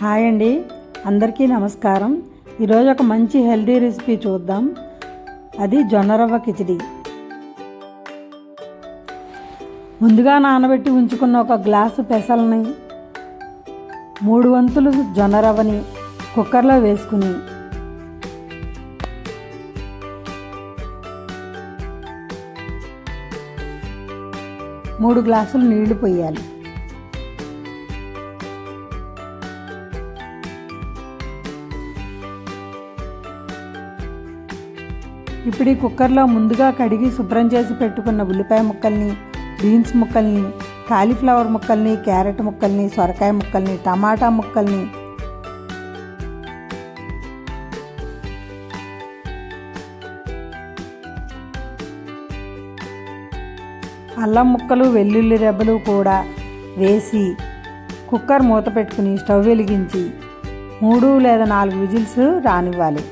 Hi అండి. అందరికీ నమస్కారం. ఈరోజు ఒక మంచి హెల్దీ రెసిపీ చూద్దాం. అది జొన్న రవ్వ కిచిడి. ముందుగా నానబెట్టి ఉంచుకున్న ఒక గ్లాసు పెసల్ని మూడు వంతులు జొన్న రవ్వని కుక్కర్లో వేసుకుని మూడు గ్లాసులు నీళ్ళు పోయాలి. ఇప్పుడు ఈ కుక్కర్లో ముందుగా కడిగి శుభ్రం చేసి పెట్టుకున్న ఉల్లిపాయ ముక్కల్ని బీన్స్ ముక్కల్ని కాలీఫ్లవర్ ముక్కల్ని క్యారెట్ ముక్కల్ని సొరకాయ ముక్కల్ని టమాటా ముక్కల్ని. అల్లం ముక్కలు వెల్లుల్లి రెబ్బలు కూడా వేసి కుక్కర్ మూత పెట్టుకుని స్టవ్ వెలిగించి మూడు లేదా నాలుగు విజిల్స్ రానివ్వాలి.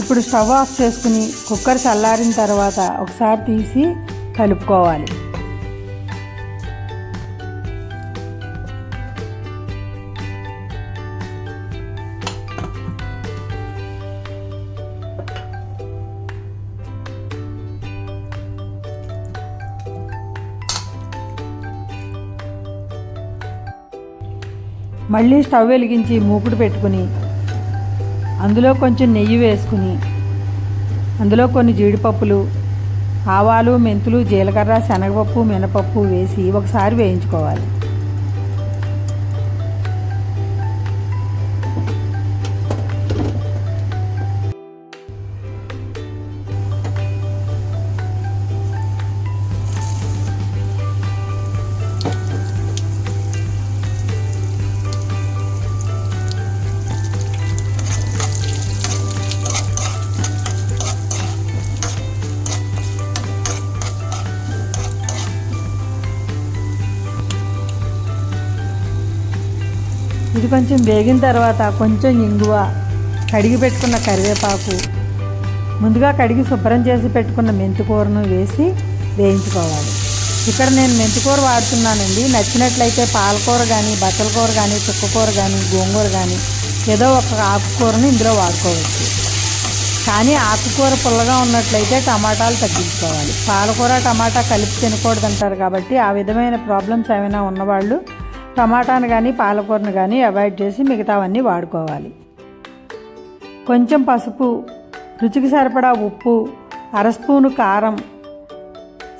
ఇప్పుడు స్టవ్ ఆఫ్ చేసుకుని కుక్కర్ చల్లారిన తర్వాత ఒకసారి తీసి కలుపుకోవాలి. మళ్ళీ స్టవ్ వెలిగించి మూకుడు పెట్టుకుని అందులో కొంచెం నెయ్యి వేసుకుని అందులో కొన్ని జీడిపప్పులు ఆవాలు మెంతులు జీలకర్ర శనగపప్పు మినపప్పు వేసి ఒకసారి వేయించుకోవాలి. ఇది కొంచెం వేగిన తర్వాత కొంచెం ఇంగువ కడిగి పెట్టుకున్న కరివేపాకు ముందుగా కడిగి శుభ్రం చేసి పెట్టుకున్న మెంతికూరను వేసి వేయించుకోవాలి. ఇక్కడ నేను మెంతికూర వాడుతున్నానండి. నచ్చినట్లయితే పాలకూర కానీ బచ్చల కూర కానీ చుక్కకూర కానీ గోంగూర కానీ ఏదో ఒక ఆకుకూరను ఇందులో వాడుకోవచ్చు. కానీ ఆకుకూర పుల్లగా ఉన్నట్లయితే టమాటాలు తగ్గించుకోవాలి. పాలకూర టమాటా కలిపి తినకూడదు అంటారు కాబట్టి ఆ విధమైన ప్రాబ్లమ్స్ ఏమైనా ఉన్నవాళ్ళు టమాటాను కానీ పాలకూరను కానీ అవాయిడ్ చేసి మిగతావన్నీ వాడుకోవాలి. కొంచెం పసుపు రుచికి సరిపడా ఉప్పు అర స్పూను కారం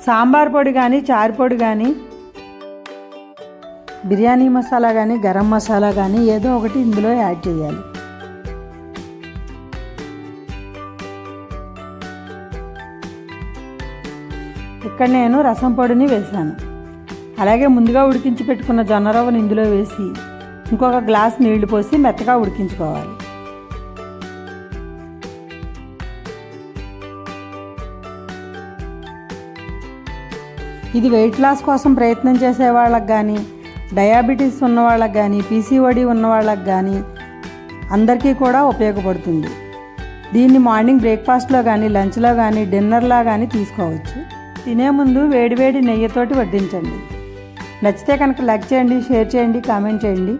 సాంబార్ పొడి కానీ చారు పొడి కానీ బిర్యానీ మసాలా కానీ గరం మసాలా కానీ ఏదో ఒకటి ఇందులో యాడ్ చేయాలి. ఇక్కడ నేను రసం పొడిని వేశాను అలాగే ముందుగా ఉడికించి పెట్టుకున్న జొన్న రవ్వను ఇందులో వేసి ఇంకొక గ్లాస్ నీళ్ళు పోసి మెత్తగా ఉడికించుకోవాలి. ఇది వెయిట్ లాస్ కోసం ప్రయత్నం చేసే వాళ్ళకి కానీ డయాబెటీస్ ఉన్న వాళ్ళకి కానీ పీసీఓడి ఉన్న వాళ్ళకి కానీ అందరికీ కూడా ఉపయోగపడుతుంది. దీన్ని మార్నింగ్ బ్రేక్ఫాస్ట్లో కానీ లంచ్లో కానీ డిన్నర్లా కానీ తీసుకోవచ్చు. తినే ముందు వేడివేడి నెయ్యితోటి వడ్డించండి. నచ్చితే కనుక లైక్ చేయండి షేర్ చేయండి కామెంట్ చేయండి.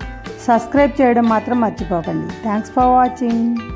సబ్స్క్రైబ్ చేయడం మాత్రం మర్చిపోకండి. Thanks for watching